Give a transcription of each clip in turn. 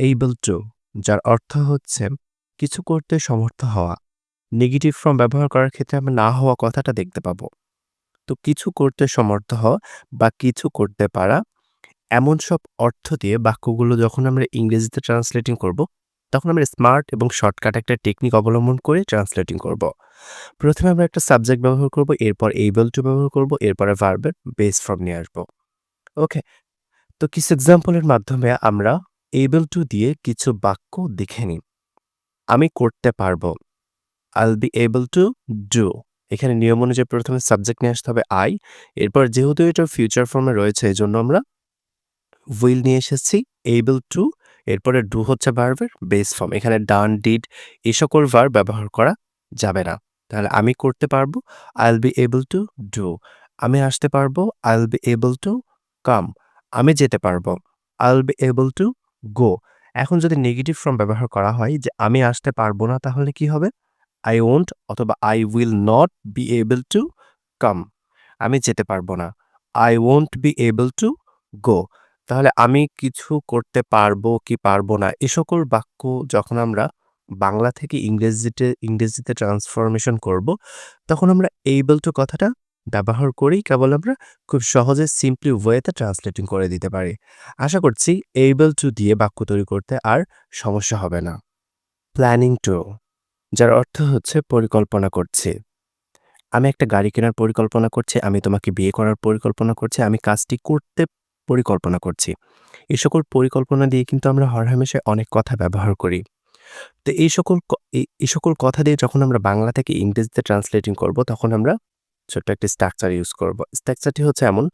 able two যার অর্থ হচ্ছে কিছু করতে সমর্থ হওয়া। নেগেটিভ ফর্ম ব্যবহার করার ক্ষেত্রে আমরা না হওয়া কথাটা দেখতে পাবো। তো কিছু করতে সমর্থ হওয়া বা কিছু করতে পারা এমন সব অর্থ দিয়ে বাক্যগুলো যখন আমরা ইংরেজিতে ট্রান্সলেটিং করব, তখন আমরা স্মার্ট এবং শর্টকাট একটা টেকনিক অবলম্বন করে ট্রান্সলেটিং করব। প্রথমে আমরা একটা সাবজেক্ট ব্যবহার করব, এরপর able to ব্যবহার করব, এরপরে ভার্বের বেস ফর্ম নিয়ে আসব। ওকে? তো কিছু এক্সাম্পলের মাধ্যমে আমরা able টু দিয়ে কিছু বাক্য দেখে নিন। আমি করতে পারব। I'll B able to do এখানে নিয়ম অনুযায়ী প্রথমে সাবজেক্ট নিয়ে আসতে হবে আই এরপর যেহেতু এটা ফিউচার ফর্মে রয়েছে এই জন্য আমরা will নিয়ে এসেছি এবল টু এরপরে ডু হচ্ছে ভার্বের বেস ফর্ম এখানে ডান ডিড এই সকল ভার্ব ব্যবহার করা যাবে না। তাহলে আমি করতে পারব, I'll B able to do আমি আসতে পারব, I'll B able to come আমি যেতে পারব, I'll be able to go. এখন যদি নেগেটিভ ফর্ম ব্যবহার করা হয় যে আমি আসতে পারব না, তাহলে কি হবে? আই ওন্ট অথবা I will not be able to come আমি যেতে পারব না। I won't be able to go তাহলে আমি কিছু করতে পারব কি পারব না? এ সকল বাক্য যখন আমরা বাংলা থেকে ইংরেজিতে ইংরেজিতে ট্রান্সফরমেশন করব, তখন আমরা এইবল টু কথাটা ব্যবহার করেই কেবল আমরা খুব সহজে সিম্পলি ওয়েতে ট্রান্সলেটিং করে দিতে পারি। আশা করছি এইবল টু দিয়ে বাক্য তৈরি করতে আর সমস্যা হবে না। প্ল্যানিং টু যার অর্থ হচ্ছে পরিকল্পনা করছি। আমি একটা গাড়ি কেনার পরিকল্পনা করছি, আমি তোমাকে বিয়ে করার পরিকল্পনা করছি, আমি কাজটি করতে পরিকল্পনা করছি। এই সকল পরিকল্পনা দিয়ে কিন্তু আমরা হরহামেশায় অনেক কথা ব্যবহার করি। তো এই সকল এই সকল কথা দিয়ে যখন আমরা বাংলা থেকে ইংরেজিতে ট্রান্সলেটিং করব, তখন আমরা ছোট্ট একটি স্ট্রাকচার ইউজ করব। স্ট্রাকচারটি হচ্ছে এমন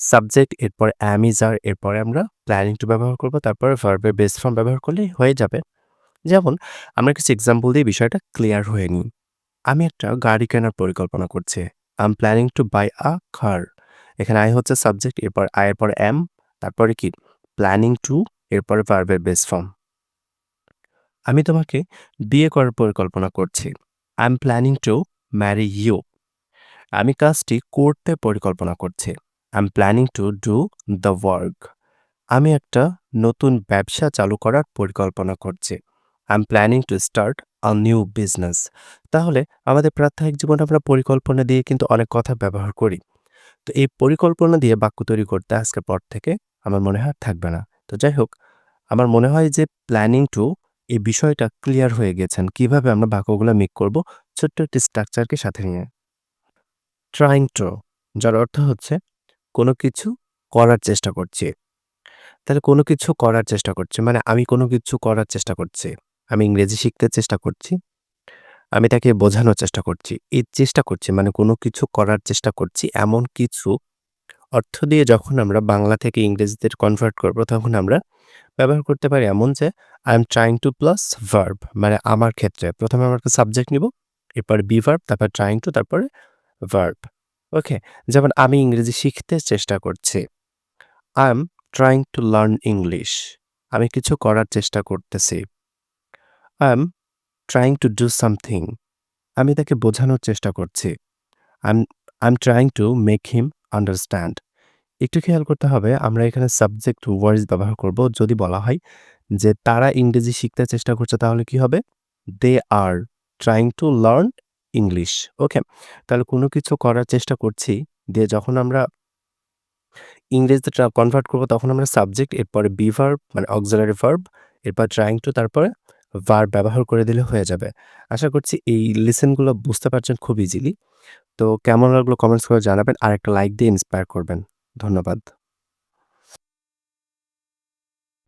সাবজেক্ট এরপর অ্যামিজার এরপরে আমরা প্ল্যানিং টু ব্যবহার করব, তারপরে ভার্বের বেস ফর্ম ব্যবহার করলেই হয়ে যাবে। যেমন, আমরা কিছু এক্সাম্পল দিয়ে বিষয়টা ক্লিয়ার হয়ে নিই। আমি একটা গাড়ি কেনার পরিকল্পনা করছি। I am planning to buy a car এখানে আই হচ্ছে সাবজেক্ট এরপর আই এর পর এম তারপরে কি? প্ল্যানিং টু এরপরে ভার্বের বেস ফর্ম আমি তোমাকে বিয়ে করার পরিকল্পনা করছি। I am planning to marry you আমি কাজটি করতে পরিকল্পনা করছি। I am planning to do the work আমি একটা নতুন ব্যবসা চালু করার পরিকল্পনা করছি। I am planning to start a new business তাহলে আমাদের প্রাত্যহিক জীবনে আমরা পরিকল্পনা দিয়ে কিন্তু অনেক কথা ব্যবহার করি। তো এই পরিকল্পনা দিয়ে বাক্য তৈরি করতে আজকের পর থেকে আমার মনে হয় থাকবে না। তো যাই হোক, আমার মনে হয় যে প্ল্যানিং টু এই বিষয়টা ক্লিয়ার হয়ে গেছেন। কীভাবে আমরা বাক্যগুলো মেক করব ছোট্ট একটি স্ট্রাকচারকে সাথে নিয়ে। ট্রাইং টু যার অর্থ হচ্ছে কোনো কিছু করার চেষ্টা করছি। তাহলে কোনো কিছু করার চেষ্টা করছি মানে আমি কোনো কিছু করার চেষ্টা করছি, আমি ইংরেজি শিখতে চেষ্টা করছি, আমি তাকে বোঝানোর চেষ্টা করছি, এই চেষ্টা করছি মানে কোনো কিছু করার চেষ্টা করছি, এমন কিছু অর্থ দিয়ে যখন আমরা বাংলা থেকে ইংরেজিতে কনভার্ট করব, তখন আমরা ব্যবহার করতে পারি এমন যে I am trying to plus verb মানে আমার ক্ষেত্রে। প্রথমে আমরা সাবজেক্ট নিব, এরপর বি ভার্ব তারপর ট্রাইং টু তারপরে ভার্ব ওকে যেমন আমি ইংরেজি শিখতে চেষ্টা করছি। I am trying to learn English আমি কিছু করার চেষ্টা করতেছি। I am trying to do something আমি তাকে বোঝানোর চেষ্টা করছি। I am I am trying to make him understand একটু খেয়াল করতে হবে, আমরা এখানে সাবজেক্ট ওয়ার্ডস ব্যবহার করব। যদি বলা হয় যে তারা ইংরেজি শিখতে চেষ্টা করছে তাহলে কি হবে? They are trying to learn English. Okay, তাহলে কোনো কিছু করার চেষ্টা করছি দিয়ে যখন আমরা ইংরেজিতে কনভার্ট করব তখন আমরা সাবজেক্ট এরপরে বি ভার্ব মানে অক্সিলারি ভার্ব এরপর ট্রাইং টু তারপরে ভার্ব ব্যবহার করে দিলে হয়ে যাবে। আশা করছি এই লিসেনগুলো বুঝতে পারছেন খুব ইজিলি তো কেমন লাগল কমেন্টস করে জানাবেন। আর একটা লাইক দিয়ে ইন্সপায়ার করবেন। ধন্যবাদ।